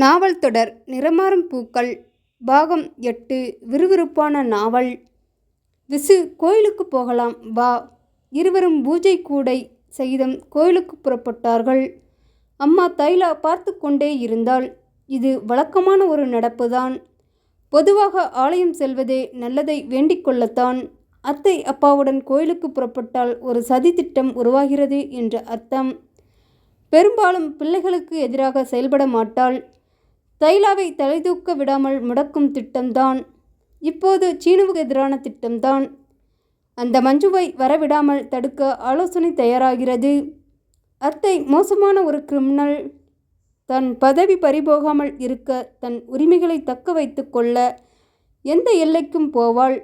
நாவல் தொடர் நிறமாறும் பூக்கள். பாகம் எட்டு விறுவிறுப்பான நாவல். விசு கோயிலுக்கு போகலாம் வா. இருவரும் பூஜை கூடை சகிதம் கோயிலுக்கு புறப்பட்டார்கள். அம்மா தைலா பார்த்து கொண்டே இருந்தாள். இது வழக்கமான ஒரு நடப்புதான். பொதுவாக ஆலயம் செல்வதே நல்லதை வேண்டிக் கொள்ளத்தான். அத்தை அப்பாவுடன் கோயிலுக்கு புறப்பட்டால் ஒரு சதி திட்டம் உருவாகிறது என்ற அர்த்தம். பெரும்பாலும் பிள்ளைகளுக்கு எதிராக செயல்பட மாட்டாள். தைலாவை தலைதூக்க விடாமல் முடக்கும் திட்டம்தான். இப்போது சீனுவுக்கு எதிரான திட்டம்தான். அந்த மஞ்சுவை வரவிடாமல் தடுக்க ஆலோசனை தயாராகிறது. அத்தை மோசமான ஒரு கிரிமினல் தன் பதவி பறிபோகாமல் இருக்க தன் உரிமைகளை தக்க வைத்து கொள்ள எந்த எல்லைக்கும் போவாள்.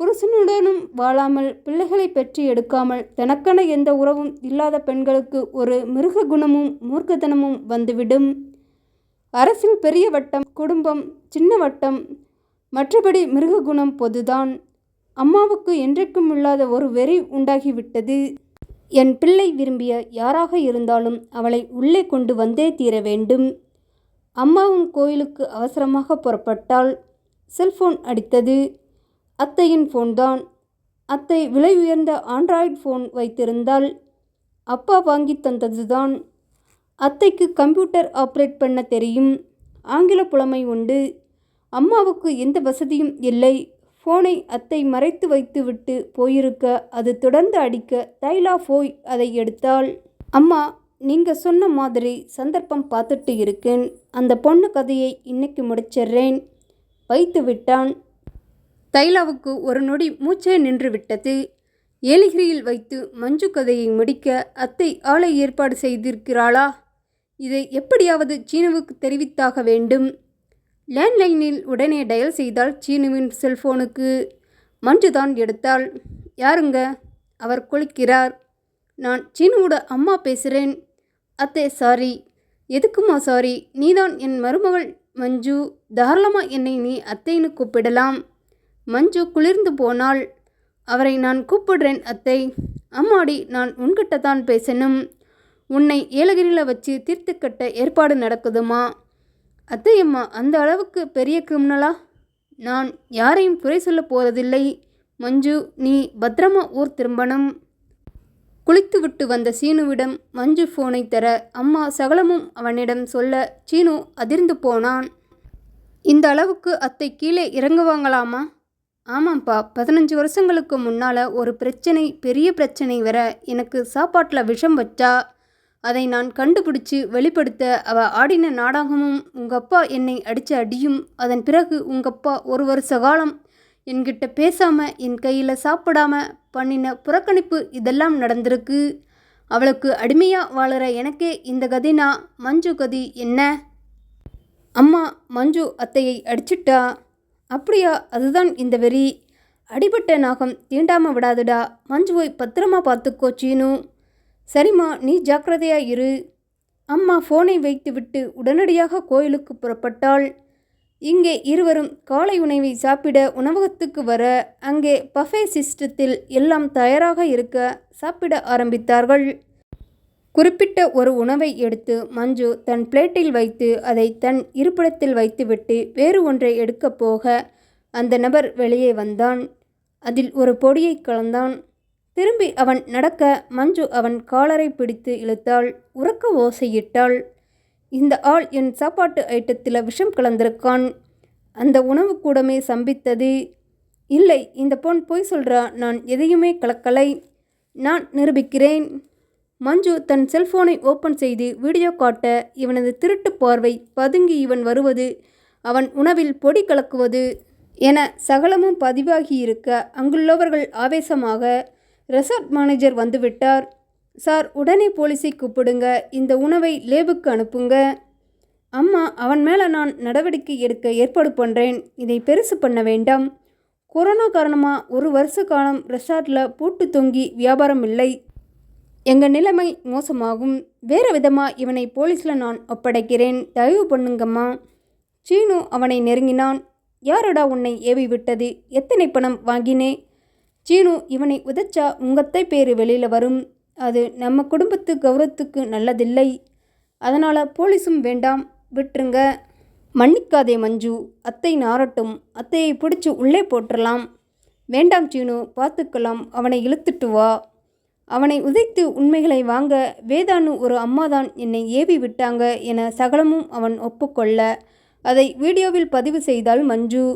புருஷனுடனும் வாழாமல் பிள்ளைகளை பெற்று எடுக்காமல் தனக்கென எந்த உறவும் இல்லாத பெண்களுக்கு ஒரு மிருக குணமும் மூர்க்கத்தனமும் வந்துவிடும். அரசில் பெரிய வட்டம் குடும்பம் சின்ன வட்டம். மற்றபடி மிருக குணம் பொதுதான். அம்மாவுக்கு என்றைக்கும் இல்லாத ஒரு வெறி உண்டாகிவிட்டது. என் பிள்ளை விரும்பிய யாராக இருந்தாலும் அவளை உள்ளே கொண்டு வந்தே தீர வேண்டும். அம்மாவும் கோயிலுக்கு அவசரமாக புறப்பட்டால் செல்போன் அடித்தது. அத்தையின் ஃபோன்தான் அத்தை விலை உயர்ந்த ஆண்ட்ராய்டு ஃபோன் வைத்திருந்தால் அப்பா வாங்கி தந்ததுதான். அத்தைக்கு கம்ப்யூட்டர் ஆப்ரேட் பண்ண தெரியும். ஆங்கில புலமை உண்டு. அம்மாவுக்கு எந்த வசதியும் இல்லை. ஃபோனை அத்தை மறைத்து வைத்துவிட்டு போயிருக்க அது தொடர்ந்து அடிக்க தைலா போய் அதை எடுத்தாள். அம்மா நீங்கள் சொன்ன மாதிரி சந்தர்ப்பம் பார்த்துட்டு இருக்கேன். அந்த பொண்ணு கதையை இன்னைக்கு முடிச்சிடுறேன். வைத்து விட்டான். தைலாவுக்கு ஒரு நொடி மூச்சே நின்று விட்டது. ஏலகிரியில் வைத்து மஞ்சு கதையை முடிக்க அத்தை ஆளை ஏற்பாடு செய்திருக்கிறாளா? இதை எப்படியாவது சீனுவுக்கு தெரிவித்தாக வேண்டும். லேண்ட்லைனில் உடனே டயல் செய்தால் சீனுவின் செல்போனுக்கு மஞ்சுதான் எடுத்தாள். யாருங்க? அவர் குளிக்கிறார். நான் சீனுவோட அம்மா பேசுகிறேன் அத்தே சாரி. எதுக்குமா சாரி? நீதான் என் மருமகள் மஞ்சு. தாராளமாக என்னை நீ அத்தைன்னு கூப்பிடலாம். மஞ்சு குளிர்ந்து போனாள். அவரை நான் கூப்பிடுறேன் அத்தை. அம்மாடி நான் உன்கிட்ட தான் பேசணும். உன்னை ஏலகிரியில் வச்சு தீர்த்து கட்ட ஏற்பாடு நடக்குதுமா? அத்தையம்மா அந்த அளவுக்கு பெரிய கிரிமினலா? நான் யாரையும் குறை சொல்ல போவதில்லை. மஞ்சு நீ பத்திரமா ஊர் திரும்பணும். குளித்துவிட்டு வந்த சீனுவிடம் மஞ்சு ஃபோனை தர அம்மா சகலமும் அவனிடம் சொல்ல சீனு அதிர்ந்து போனான். இந்த அளவுக்கு அத்தை கீழே இறங்குவாங்களாமா? ஆமாம்ப்பா பதினஞ்சு வருஷங்களுக்கு முன்னால் ஒரு பிரச்சனை பெரிய பிரச்சனை வர எனக்கு சாப்பாட்டில் விஷம் வச்சா அதை நான் கண்டுபிடிச்சு வெளிப்படுத்த அவ ஆடின நாடகமும் உங்கப்பா என்னை அடித்த அடியும். அதன் பிறகு உங்கப்பா ஒரு வருஷ காலம் என்கிட்ட பேசாமல் என் கையில் சாப்பிடாம பண்ணின புறக்கணிப்பு இதெல்லாம் நடந்திருக்கு. அவளுக்கு அடிமையாக வாழுற எனக்கே இந்த கதினா மஞ்சு கதி என்ன? அம்மா மஞ்சு அத்தையை அடிச்சிட்டா? அப்படியா அதுதான் இந்த வெறி. அடிபட்ட நாகம் தீண்டாமல் விடாதுடா. மஞ்சுவை பத்திரமா பார்த்துக்கோ சீனு. சரிம்மா நீ ஜாக்கிரதையாக இரு. அம்மா ஃபோனை வைத்துவிட்டு உடனடியாக கோயிலுக்கு புறப்பட்டாள். இங்கே இருவரும் காலை உணவை சாப்பிட உணவகத்துக்கு வர அங்கே பஃபே சிஸ்டத்தில் எல்லாம் தயாராக இருக்க சாப்பிட ஆரம்பித்தார்கள். குறிப்பிட்ட ஒரு உணவை எடுத்து மஞ்சு தன் பிளேட்டில் வைத்து அதை தன் இருப்பிடத்தில் வைத்துவிட்டு வேறு ஒன்றை எடுக்கப் போக அந்த நபர் வெளியே வந்தான். அதில் ஒரு பொடியை கலந்தான். திரும்பி அவன் நடக்க மஞ்சு அவன் காலரை பிடித்து இழுத்தாள் உறக்க ஓசையிட்டாள். இந்த ஆள் என் சாப்பாட்டு ஐட்டத்தில் விஷம் கலந்திருக்கான். அந்த உணவு கூடமே சம்பித்தது. இல்லை இந்த பொன் பொய் சொல்கிறா நான் எதையுமே கலக்கலை. நான் நிரூபிக்கிறேன். மஞ்சு தன் செல்போனை ஓப்பன் செய்து வீடியோ காட்ட இவனது திருட்டு பார்வை பதுங்கி இவன் வருவது அவன் உணவில் பொடி கலக்குவது என சகலமும் பதிவாகியிருக்க அங்குள்ளவர்கள் ஆவேசமாக ரெசார்ட் மேனேஜர் வந்துவிட்டார். சார் உடனே போலீஸை கூப்பிடுங்க. இந்த உணவை லேபுக்கு அனுப்புங்க. அம்மா அவன் மேலே நான் நடவடிக்கை எடுக்க ஏற்பாடு பண்ணுறேன் இதை பெருசு பண்ண வேண்டாம். கொரோனா காரணமாக ஒரு வருஷ காலம் ரெசார்ட்டில் பூட்டு தொங்கி வியாபாரம் இல்லை. எங்கள் நிலைமை மோசமாகும். வேறு விதமாக இவனை போலீஸில் நான் ஒப்படைக்கிறேன். தயவு பண்ணுங்கம்மா. சீனு அவனை நெருங்கினான். யாரடா உன்னை ஏவி விட்டது? எத்தனை பணம் வாங்கினே? சீனு இவனை உதைச்சா உங்கத்தை பேர் வெளியில் வரும். அது நம்ம குடும்பத்து கௌரவத்துக்கு நல்லதில்லை. அதனால் போலீஸும் வேண்டாம். விட்டுருங்க. மன்னிக்காதே மஞ்சு. அத்தை நாரட்டும். அத்தையை பிடிச்சி உள்ளே போட்டுடலாம் வேண்டாம் சீனு பார்த்துக்கலாம். அவனை இழுத்துட்டு வா. அவனை உதைத்து உண்மைகளை வாங்க வேதானு ஒரு அம்மாதான் என்னை ஏவி விட்டாங்க என சகலமும் அவன் ஒப்புக்கொள்ள. அதை வீடியோவில் பதிவு செய்தாள் மஞ்சு.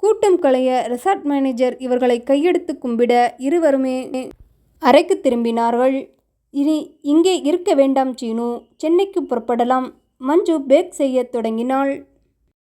கூட்டம் களைய ரெசார்ட் மேனேஜர் இவர்களை கையெடுத்து கும்பிட இருவருமே அறைக்கு திரும்பினார்கள். இனி இங்கே இருக்க வேண்டாம் சீனு. சென்னைக்கு புறப்படலாம். மஞ்சு பேக் செய்யத் தொடங்கினாள்.